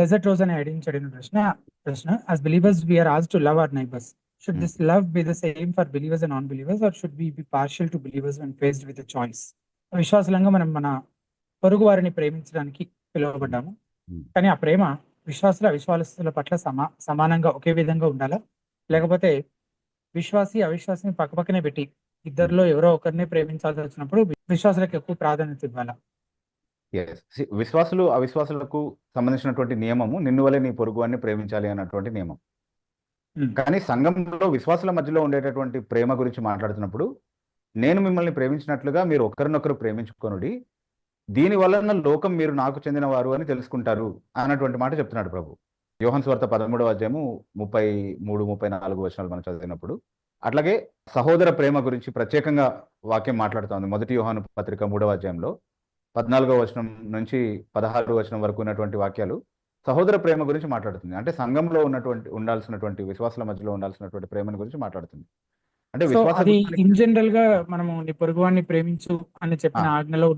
Dessert rose అని identified ప్రశ్న? ప్రశ్న as believers we're as to love our neighbours should. This love be the same for believers and non believers or should be be partial to believers and faced with choice విశ్వాసంగా మనం మన పొరుగు వారిని ప్రేమించడానికి పిలువబడ్డాము. Hmm. కానీ ఆ ప్రేమ విశ్వాసుల అవిశ్వాసుల పట్ల సమా సమానంగా ఒకే విధంగా ఉండాలా? లేకపోతే విశ్వాసి అవిశ్వాసిని పక్కపక్కనే పెట్టి ఇద్దరిలో ఎవరో ఒకరిని ప్రేమించాల్సి వచ్చినప్పుడు విశ్వాసులకు ఎక్కువ ప్రాధాన్యత ఇవ్వాలా? ఎస్ విశ్వాసులు అవిశ్వాసులకు సంబంధించినటువంటి నియమము నిన్ను వలె నీ పొరుగువాన్ని ప్రేమించాలి అన్నటువంటి నియమం. Hmm. కానీ సంఘంలో విశ్వాసుల మధ్యలో ఉండేటటువంటి ప్రేమ గురించి మాట్లాడుతున్నప్పుడు నేను మిమ్మల్ని ప్రేమించినట్లుగా మీరు ఒకరినొకరు ప్రేమించుకొనుడి దీని వలన లోకం మీరు నాకు చెందిన వారు అని తెలుసుకుంటారు అన్నటువంటి మాట చెప్తున్నాడు ప్రభు. యోహన్ స్వార్త పదమూడవ అధ్యాయము ముప్పై మూడు ముప్పై నాలుగు వచనాలు మనం చదివినప్పుడు అట్లాగే సహోదర ప్రేమ గురించి ప్రత్యేకంగా వాక్యం మాట్లాడుతోంది మొదటి యోహాను పత్రిక మూడవ అధ్యాయంలో పద్నాలుగో వచనం నుంచి పదహారు వచనం వరకు ఉన్నటువంటి వాక్యాలు సహోదర ప్రేమ గురించి మాట్లాడుతుంది అంటే సంఘంలో ఉన్నటువంటి ఉండాల్సినటువంటి విశ్వాసుల మధ్యలో ఉండాల్సినటువంటి ప్రేమను గురించి మాట్లాడుతుంది అంటే అది ఇన్ జనరల్గా మనము నీ పొరుగువాన్ని ప్రేమించు అని చెప్పిన. ఆజ్ఞలో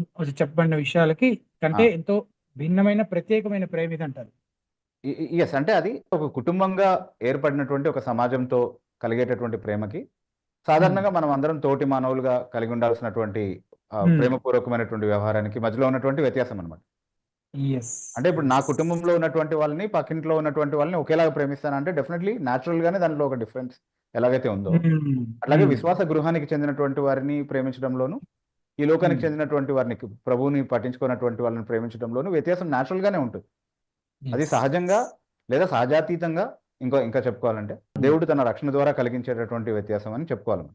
చెప్పబడిన విషయాలకి కంటే. ఎంతో భిన్నమైన ప్రత్యేకమైన ప్రేమ ఇది అంటారు ఎస్ అంటే అది ఒక కుటుంబంగా ఏర్పడినటువంటి ఒక సమాజంతో కలిగేటటువంటి ప్రేమకి సాధారణంగా మనం అందరం తోటి మానవులుగా కలిగి ఉండాల్సినటువంటి. ప్రేమపూర్వకమైనటువంటి వ్యవహారానికి మధ్యలో ఉన్నటువంటి వ్యత్యాసం అనమాట అంటే ఇప్పుడు నా కుటుంబంలో ఉన్నటువంటి వాళ్ళని పక్కింట్లో ఉన్నటువంటి వాళ్ళని ఒకేలాగా ప్రేమిస్తానంటే డెఫినెట్లీ న్యాచురల్ గానే దాంట్లో ఒక డిఫరెన్స్ ఎలాగైతే ఉందో. అట్లాగే విశ్వాస గృహానికి చెందినటువంటి వారిని ప్రేమించడంలోను ఈ లోకానికి. చెందినటువంటి వారిని ప్రభువుని పట్టించుకున్నటువంటి వాళ్ళని ప్రేమించడంలోను వ్యత్యాసం న్యాచురల్ గానే ఉంటుంది. అది సహజంగా లేదా సహజాతీతంగా ఇంకో ఇంకా చెప్పుకోవాలంటే దేవుడు తన రక్షణ ద్వారా కలిగించేటటువంటి వ్యత్యాసం అని చెప్పుకోవాలి.